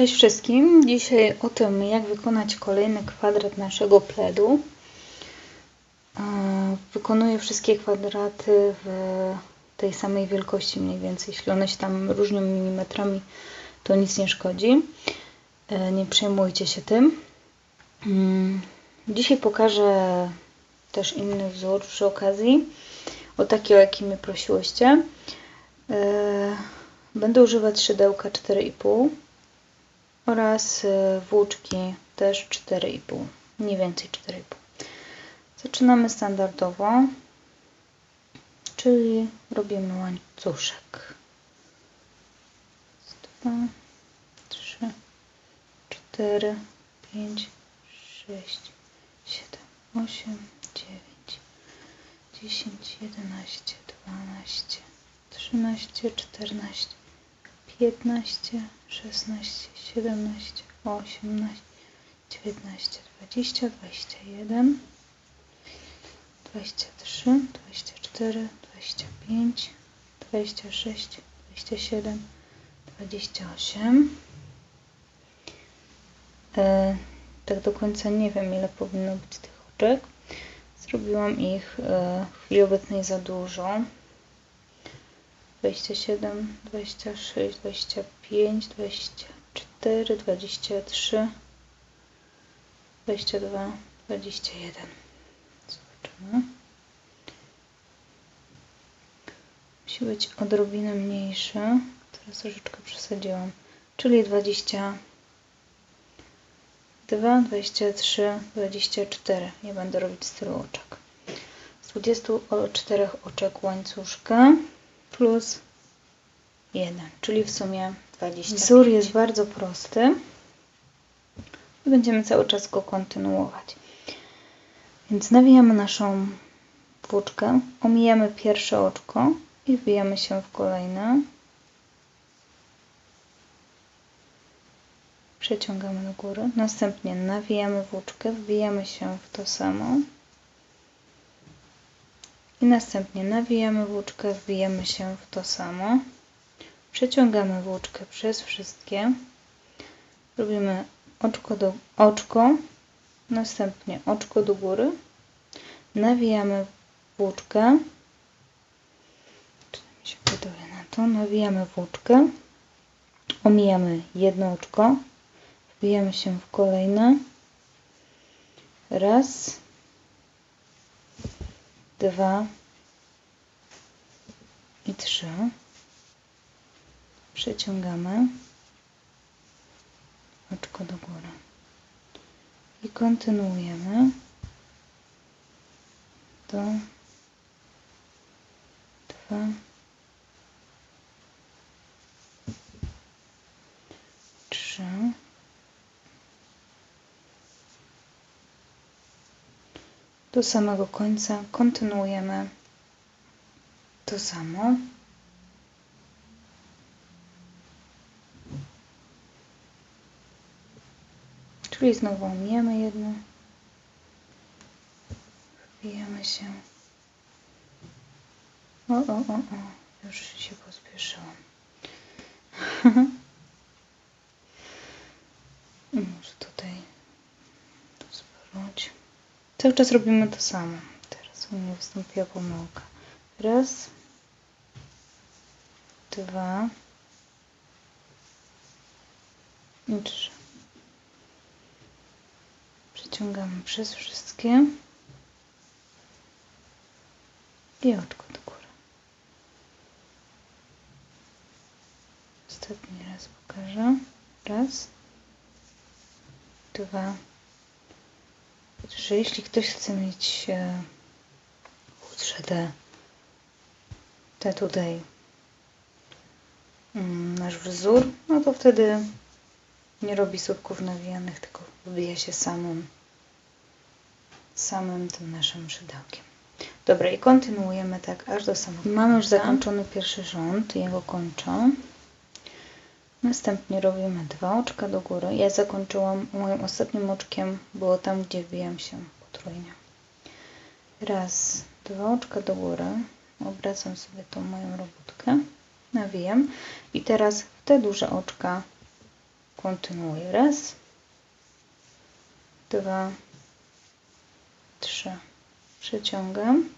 Cześć wszystkim. Dzisiaj o tym, jak wykonać kolejny kwadrat naszego pledu. E, wykonuję wszystkie kwadraty w tej samej wielkości mniej więcej. Jeśli one się tam różnią milimetrami, to nic nie szkodzi. E, nie przejmujcie się tym. Mm, dzisiaj pokażę też inny wzór przy okazji. O taki, o jaki mnie prosiłyście. E, będę używać szydełka 4,5 oraz y, włóczki też 4,5, mniej więcej 4,5. Zaczynamy standardowo, czyli robimy łańcuszek. 2, 3, 4, 5, 6, 7, 8, 9, 10, 11, 12, 13, 14, 15, 16, 17, 18, 19, 20, 21, 23, 24, 25, 26, 27, 28. E, tak do końca nie wiem, ile powinno być tych oczek. Zrobiłam ich e, w chwili obecnej za dużo. 27, 26, 25, 24, 23, 22, 21. Zobaczymy. Musi być odrobinę mniejszy. Teraz troszeczkę przesadziłam. Czyli 22, 23, 24. Nie będę robić z tylu oczek. Z 24 oczek łańcuszka plus 1, czyli w sumie 20. Wzór jest bardzo prosty i będziemy cały czas go kontynuować. Więc nawijamy naszą włóczkę, omijamy pierwsze oczko i wbijamy się w kolejne. Przeciągamy do góry. Następnie nawijamy włóczkę, wbijamy się w to samo i następnie nawijamy włóczkę, wbijamy się w to samo, przeciągamy włóczkę przez wszystkie, robimy oczko do oczko, następnie oczko do góry, nawijamy włóczkę, czy mi się buduje na to, nawijamy włóczkę, omijamy jedno oczko, wbijamy się w kolejne, raz, dwa i trzy. Przeciągamy. Oczko do góry. I kontynuujemy. Do dwa. Trzy do samego końca kontynuujemy to samo. Czyli znowu omijamy jedno, wbijamy się. O, o, o, o, już się pospieszyłam. Może tutaj to zwróć. Cały czas robimy to samo. Teraz u mnie wystąpiła pomyłka. Raz, dwa i trzy. Przeciągamy przez wszystkie i oczko do góry. Ostatni raz pokażę. Raz, dwa, że jeśli ktoś chce mieć e, chudsze te, te tutaj mm, nasz wzór, no to wtedy nie robi słupków nawijanych, tylko wbija się samym samym tym naszym szydełkiem. Dobra, i kontynuujemy tak aż do samego Mamy już zakończony pierwszy rząd, jego kończę. Następnie robimy dwa oczka do góry. Ja zakończyłam moim ostatnim oczkiem, było tam, gdzie wbijam się potrójnie. Raz, dwa oczka do góry. Obracam sobie tą moją robótkę. Nawijam. I teraz w te duże oczka kontynuuję. Raz, dwa, trzy. Przeciągam.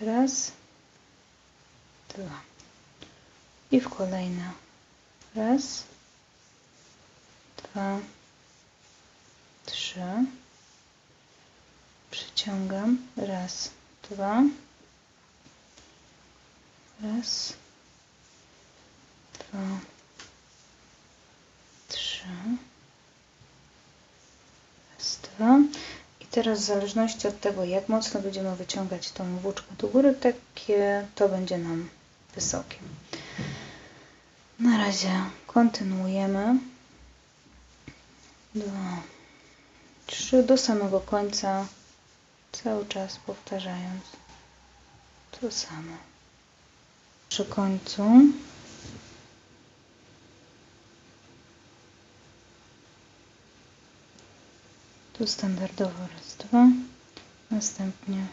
Raz, dwa. I w kolejne. Raz, dwa, trzy. Przyciągam. Raz, dwa. Raz, dwa, trzy. Raz, dwa. I teraz w zależności od tego, jak mocno będziemy wyciągać tą włóczkę do góry, takie to będzie nam wysokie. Na razie kontynuujemy. Dwa, trzy do samego końca, cały czas powtarzając to samo. Przy końcu tu standardowo raz, dwa, następnie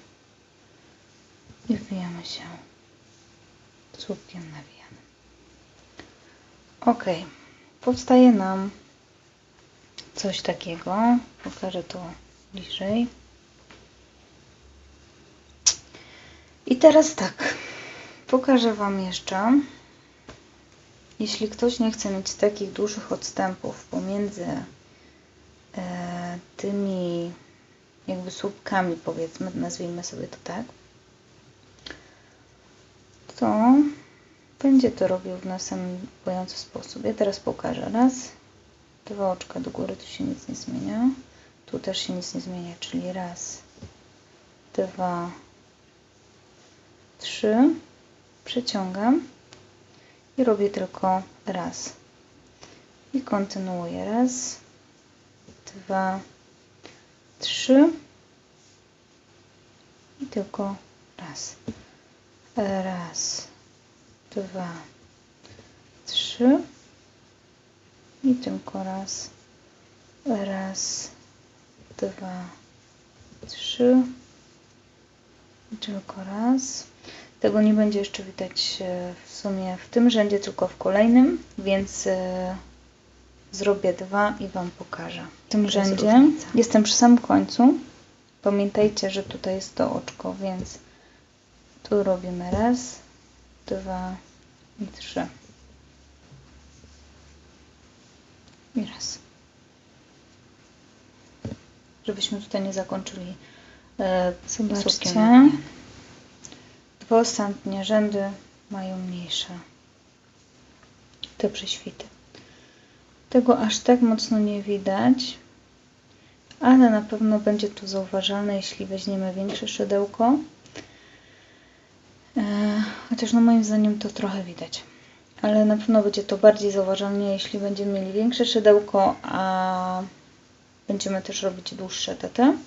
i wbijamy się słupkiem nawijanym. Ok, powstaje nam coś takiego. Pokażę to bliżej. I teraz tak, pokażę Wam jeszcze, jeśli ktoś nie chce mieć takich dużych odstępów pomiędzy e, tymi jakby słupkami, powiedzmy, nazwijmy sobie to tak, to będzie to robił w następujący sposób. Ja teraz pokażę. Raz, dwa oczka do góry, tu się nic nie zmienia. Tu też się nic nie zmienia, czyli raz, dwa, trzy. Przeciągam i robię tylko raz. I kontynuuję. Raz, dwa, trzy. I tylko raz. Raz, dwa, trzy. I tylko raz. Raz, dwa, trzy. I tylko raz. Tego nie będzie jeszcze widać e, w sumie w tym rzędzie, tylko w kolejnym, więc e, zrobię dwa i Wam pokażę. W tym rzędzie jestem przy samym końcu. Pamiętajcie, że tutaj jest to oczko, więc tu robimy raz, dwa i trzy. I raz. Żebyśmy tutaj nie zakończyli e, Zobaczcie. Dwa ostatnie rzędy mają mniejsze te prześwity. Tego aż tak mocno nie widać, ale na pewno będzie to zauważalne, jeśli weźmiemy większe szydełko chociaż no moim zdaniem to trochę widać. Ale na pewno będzie to bardziej zauważalne, jeśli będziemy mieli większe szydełko, a będziemy też robić dłuższe TT.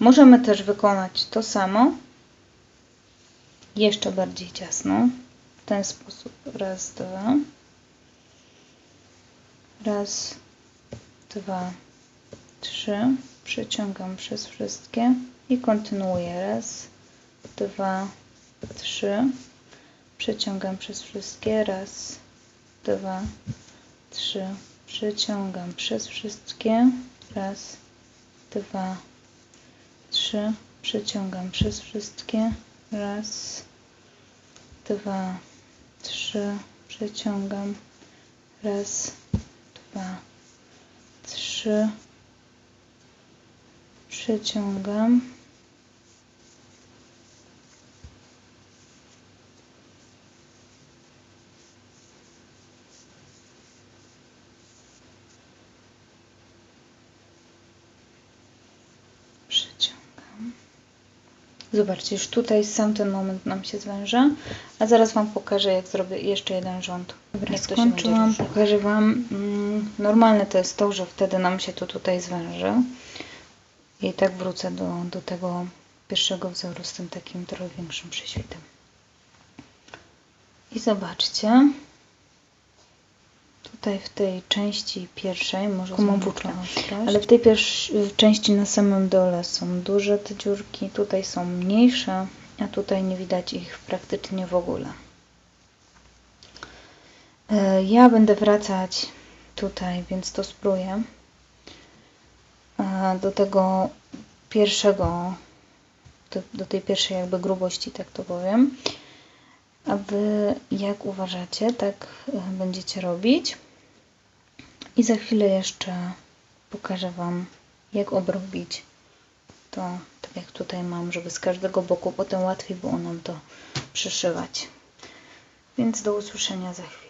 Możemy też wykonać to samo, jeszcze bardziej ciasno, w ten sposób. Raz, dwa. Raz, dwa, trzy. Przeciągam przez wszystkie i kontynuuję. Raz, dwa, trzy. Przeciągam przez wszystkie. Raz, dwa, trzy. Przeciągam przez wszystkie. Raz, dwa, trzy. Przeciągam przez wszystkie. Raz, dwa, trzy. Przeciągam. Raz, dwa, trzy. Przeciągam. Zobaczcie, już tutaj sam ten moment nam się zwęża, a zaraz Wam pokażę, jak zrobię jeszcze jeden rząd. Dobra, jak skończyłam, pokażę Wam. Mm, normalne to jest to, że wtedy nam się to tutaj zwęży. I tak wrócę do, do tego pierwszego wzoru z tym takim trochę większym prześwitem. I zobaczcie, tutaj w tej części pierwszej, może mam ale w tej pierwszej części na samym dole są duże te dziurki, tutaj są mniejsze, a tutaj nie widać ich praktycznie w ogóle. E, Ja będę wracać tutaj, więc to spróję e, do tego pierwszego, do, do tej pierwszej jakby grubości, tak to powiem. A Wy jak uważacie, tak e, będziecie robić. I za chwilę jeszcze pokażę Wam, jak obrobić to, tak jak tutaj mam, żeby z każdego boku potem łatwiej było nam to przyszywać. Więc do usłyszenia za chwilę.